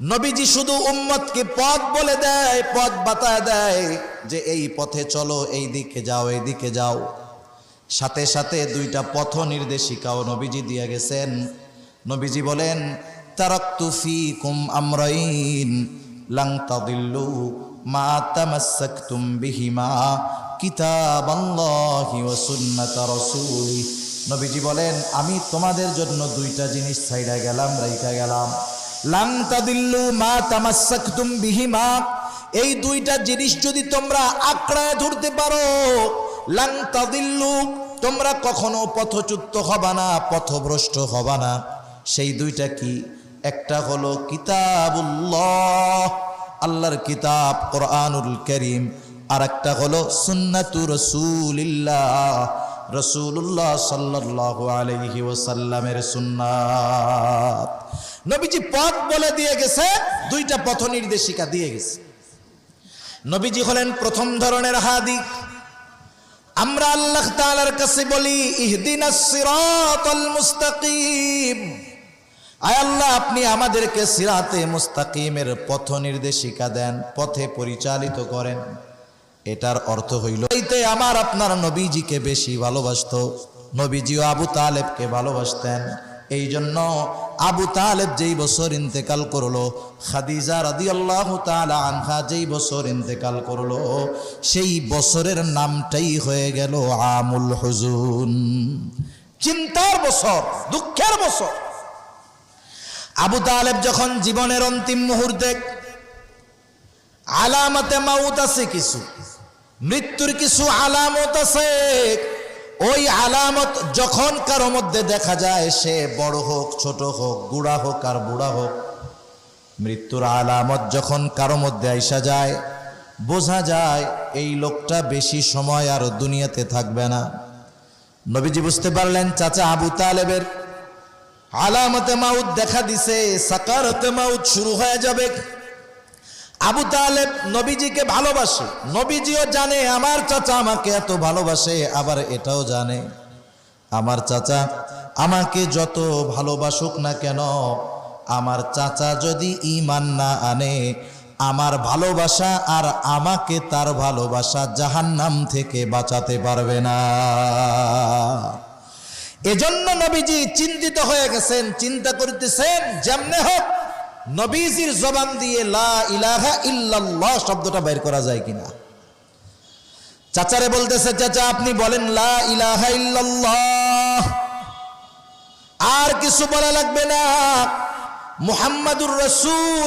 নবীজি শুধু উম্মতকে পথ বলে দেয়, পথ বাতায় দেয় যে এই পথে চলো, এই দিকে যাও, এই দিকে যাও। সাথে সাথে দুইটা পথ নির্দেশিকাও নবীজি দিয়ে গেছেন। নবীজি বলেন, তারাক্তু ফিকুম আমরাইন লাং তাদিল্লু মা তামাসসাকতুম বিহিমা কিতাবাল্লাহি ওয়া সুন্নাত রাসূলি নবীজি বলেন, আমি তোমাদের জন্য দুইটা জিনিস ছাইড়া গেলাম, রাইখা গেলাম। লাং তাদিল্লু মা তামাসসাকতুম বিহিমা। এই দুইটা জিনিস যদি তোমরা আঁকড়ায় ধরতে পারো লাং তাদিল্লু, তোমরা কখনো পথচ্যুত হবা না, পথভ্রষ্ট হবা না। সেই দুইটা কি? একটা হলো কিতাবুল্লাহ, আল্লাহর কিতাব, কোরআনুল করিম। আর একটা হলো সুন্নাতু রসুলিল্লাহ রসুল্লাহ সাল্লাল্লাহু আলাইহি ওয়াসাল্লামের সুন্নাত। নবীজি পথ বলে দিয়ে গেছে, দুইটা পথ নির্দেশিকা দিয়ে গেছে। নবীজি হলেন প্রথম ধরনের হাদি আমরা আল্লাহ তাআলার কাছে বলি সিরাতাল মুস্তাকিম। আয় আল্লাহ, আপনি আমাদেরকে সিরাতে মুস্তাকিমের পথ নির্দেশিকা দেন, পথে পরিচালিত করেন। এটার অর্থ হইল, এইতে আমার আপনার নবীজিকে বেশি ভালোবাসত। নবীজিও আবু তালেবকে ভালোবাসতেন। এই জন্য আবু তালেব যেই বছর ইন্তেকাল করল, খাদিজা রাদি আল্লাহ আনহা যেই বছর ইন্তেকাল করল, সেই বছরের নামটাই হয়ে গেল আমুল হুজুন। চিন্তার বছর, দুঃখের বছর। আবু তালেব যখন জীবনের অন্তিম মুহূর্তে আলামতে মাউত আছে কিছু মৃত্যুর কিছু আলামত আছে। ওই আলামত যখন কারও মধ্যে দেখা যায়, সে বড় হোক, ছোট হোক, গুড়া হোক আর বুড়া হোক, মৃত্যুর আলামত যখন কারও মধ্যে আইসা যায়, বোঝা যায় এই লোকটা বেশি সময় আর দুনিয়াতে থাকবে না। নবীজি বুঝতে পারলেন, চাচা আবু তালেবের আলামতে মাউদ দেখা দিছে, সাকারতে মাউদ শুরু হয়ে যাবে। আবু তালেব নবীজিকে ভালোবাসে। নবীজিও জানে, আমার চাচা আমাকে এত ভালোবাসে, আবার এটাও জানে। আমার চাচা আমাকে যত ভালোবাসুক না কেন, আমার চাচা যদি ইমান না আনে, আমার ভালোবাসা আর আমাকে তার ভালোবাসা জাহান্নাম থেকে বাঁচাতে পারবে না। এজন্য নবীজি চিন্তিত হয়ে গেছেন, চিন্তা করিতেছেন, যেমনে হোক নবীজির জবান দিয়ে লা ইলাহা ইল্লাল্লাহ শব্দটা বের করা যায় কিনা? চাচারে বলতেছে, চাচা, আপনি বলেন লা ইলাহা ইল্লাল্লাহ। আর কিছু বলা লাগবে না। মুহাম্মাদুর রসুল